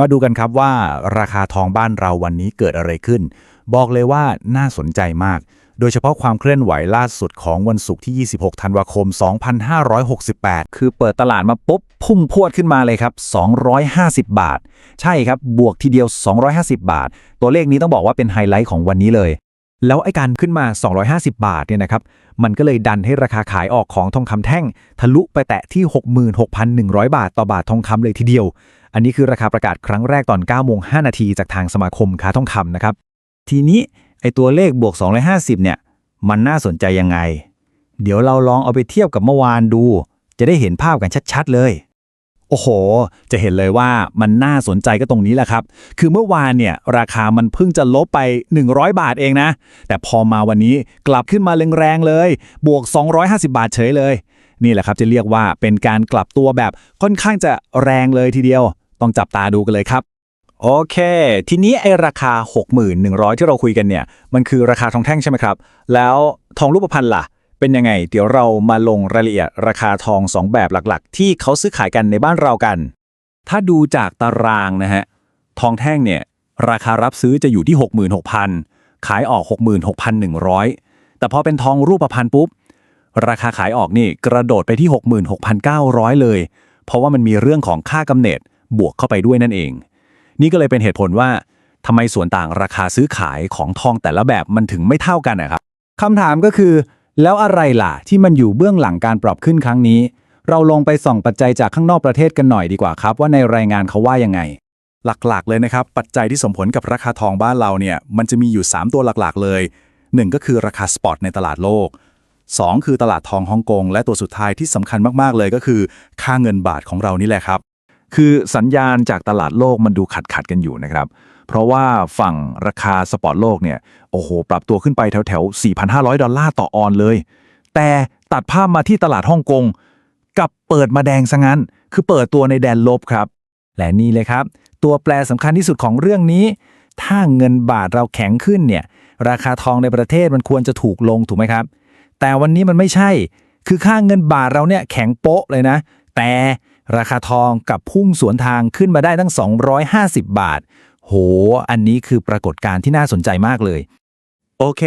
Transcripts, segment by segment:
มาดูกันครับว่าราคาทองบ้านเราวันนี้เกิดอะไรขึ้น บอกเลยว่าน่าสนใจมาก โดยเฉพาะความเคลื่อนไหวล่าสุดของวันศุกร์ที่ 26 ธันวาคม 2568 คือเปิดตลาดมาปุ๊บ พุ่งพรวดขึ้นมาเลยครับ 250 บาท ใช่ครับ บวกทีเดียว 250 บาท ตัวเลขนี้ต้องบอกว่าเป็นไฮไลท์ของวันนี้เลย แล้วไอ้การขึ้นมา 250 บาทเนี่ยนะครับ มันก็เลยดันให้ราคาขายออกของทองคำแท่ง ทะลุไปแตะที่ 66,100 บาทต่อบาททองคำเลยทีเดียว อันนี้คือราคาประกาศครั้งแรกตอน9โมง5นาทีจากทางสมาคมค้าทองคำนะครับ ทีนี้ไอตัวเลขบวก 250 เนี่ย มันน่าสนใจยังไง เดี๋ยวเราลองเอาไปเทียบกับเมื่อวานดู จะได้เห็นภาพกันชัดๆเลย โอ้โห จะเห็นเลยว่ามันน่าสนใจก็ตรงนี้แหละครับ คือเมื่อวานเนี่ย ราคามันเพิ่งจะลบไป 100 บาทเองนะ แต่พอมาวันนี้กลับขึ้นมาแรงๆเลย บวก 250 บาทเฉยเลย นี่แหละครับจะเรียกว่าเป็นการกลับตัวแบบค่อนข้างจะแรงเลยทีเดียว ต้องจับตาดูกันเลยครับ โอเค ทีนี้ไอราคา 6,100 ที่เราคุยกันเนี่ย มันคือราคาทองแท่งใช่ไหมครับ แล้วทองรูปพรรณล่ะ เป็นยังไง เดี๋ยวเรามาลงรายละเอียดราคาทอง 2 แบบหลักๆ ที่เขาซื้อขายกันในบ้านเรากัน ถ้าดูจากตารางนะฮะ ทองแท่งเนี่ยราคารับซื้อจะอยู่ที่ 66,000 ขายออก 66,100 แต่พอเป็นทองรูปพรรณปุ๊บ ราคาขายออกนี่กระโดดไปที่ 66,900 เลย เพราะว่ามันมีเรื่องของค่ากำเนิด บวกเข้าไปด้วยนั่นเอง นี่ก็เลยเป็นเหตุผลว่าทำไมส่วนต่างราคาซื้อขายของทองแต่ละแบบมันถึงไม่เท่ากันนะครับคำถามก็คือ แล้วอะไรล่ะที่มันอยู่เบื้องหลังการปรับขึ้นครั้งนี้ เราลงไปส่องปัจจัยจากข้างนอกประเทศกันหน่อยดีกว่าครับ ว่าในรายงานเขาว่ายังไง หลักๆ เลยนะครับ ปัจจัยที่ส่งผลกับราคาทองบ้านเราเนี่ยมันจะมีอยู่ 3 ตัวหลักๆ เลย 1 ก็คือราคาสปอตในตลาดโลก 2 คือตลาดทองฮ่องกงและตัวสุดท้ายที่สำคัญมากๆเลยก็คือ ค่าเงินบาทของเรานี่แหละครับ คือสัญญาณจากตลาดโลกมันดูขัดขัดกันอยู่นะครับ เพราะว่าฝั่งราคาสปอร์ตโลกเนี่ย โอ้โห ปรับตัวขึ้นไปแถวแถว4,500 ดอลลาร์ต่อออนเลย แต่ตัดภาพมาที่ตลาดฮ่องกงกลับเปิดมาแดงซะงั้น คือเปิดตัวในแดนลบครับ และนี่เลยครับ ตัวแปรสำคัญที่สุดของเรื่องนี้ ถ้าเงินบาทเราแข็งขึ้นเนี่ย ราคาทองในประเทศมันควรจะถูกลงถูกไหมครับ แต่วันนี้มันไม่ใช่ คือค่าเงินบาทเราเนี่ยแข็งโป๊ะเลยนะ แต่ราคาทองกับพุ่งสวนทางขึ้นมาได้ตั้ง 250 บาท โห อันนี้คือปรากฏการณ์ที่น่าสนใจมากเลย โอเค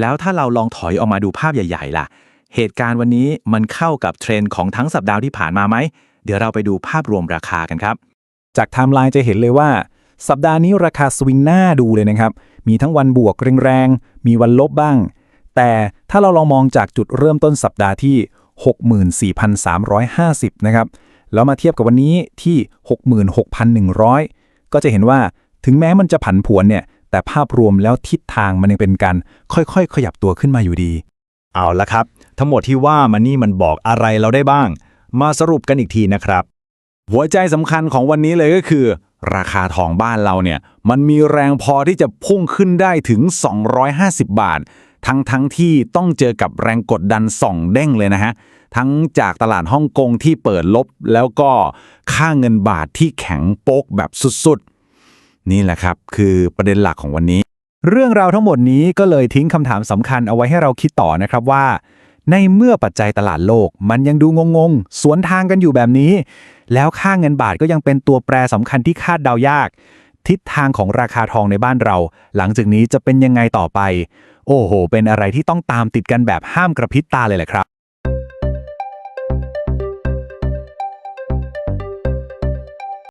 แล้วถ้าเราลองถอยออกมาดูภาพใหญ่ๆ ล่ะ เหตุการณ์วันนี้มันเข้ากับเทรนด์ของทั้งสัปดาห์ที่ผ่านมาไหม เดี๋ยวเราไปดูภาพรวมราคากันครับ จากไทม์ไลน์จะเห็นเลยว่า สัปดาห์นี้ราคาสวิงหน้าดูเลยนะครับ มีทั้งวันบวกแรงๆ มีวันลบบ้าง แต่ถ้าเราลองมองจากจุดเริ่มต้นสัปดาห์ที่ 64,350 นะครับ แล้วมาเทียบกับวันนี้ที่ 66,100 ก็จะเห็นว่าถึงแม้มันจะผันผวนเนี่ย แต่ภาพรวมแล้วทิศทางมันยังเป็นการค่อยๆ ขยับตัวขึ้นมาอยู่ดี เอาละครับ ทั้งหมดที่ว่ามานี่มันบอกอะไรเราได้บ้าง มาสรุปกันอีกทีนะครับ หัวใจสำคัญของวันนี้เลยก็คือ ราคาทองบ้านเราเนี่ย มันมีแรงพอที่จะพุ่งขึ้นได้ถึง 250 บาท ทั้งทั้งที่ต้องเจอกับแรงกดดันส่องเด้งเลยนะฮะ ทั้งจากตลาดฮ่องกงที่เปิดลบ แล้วก็ค่าเงินบาทที่แข็งโป๊กแบบสุดๆ นี่แหละครับ คือประเด็นหลักของวันนี้ เรื่องราวทั้งหมดนี้ก็เลยทิ้งคำถามสำคัญเอาไว้ให้เราคิดต่อนะครับว่า ในเมื่อปัจจัยตลาดโลก มันยังดูงงๆ สวนทางกันอยู่แบบนี้ แล้วค่าเงินบาทก็ยังเป็นตัวแปรสำคัญที่คาดเดายาก ทิศทางของราคาทองในบ้านเรา หลังจากนี้จะเป็นยังไงต่อไป โอ้โห เป็นอะไรที่ต้องตามติดกันแบบห้ามกระพริบตาเลยแหละครับ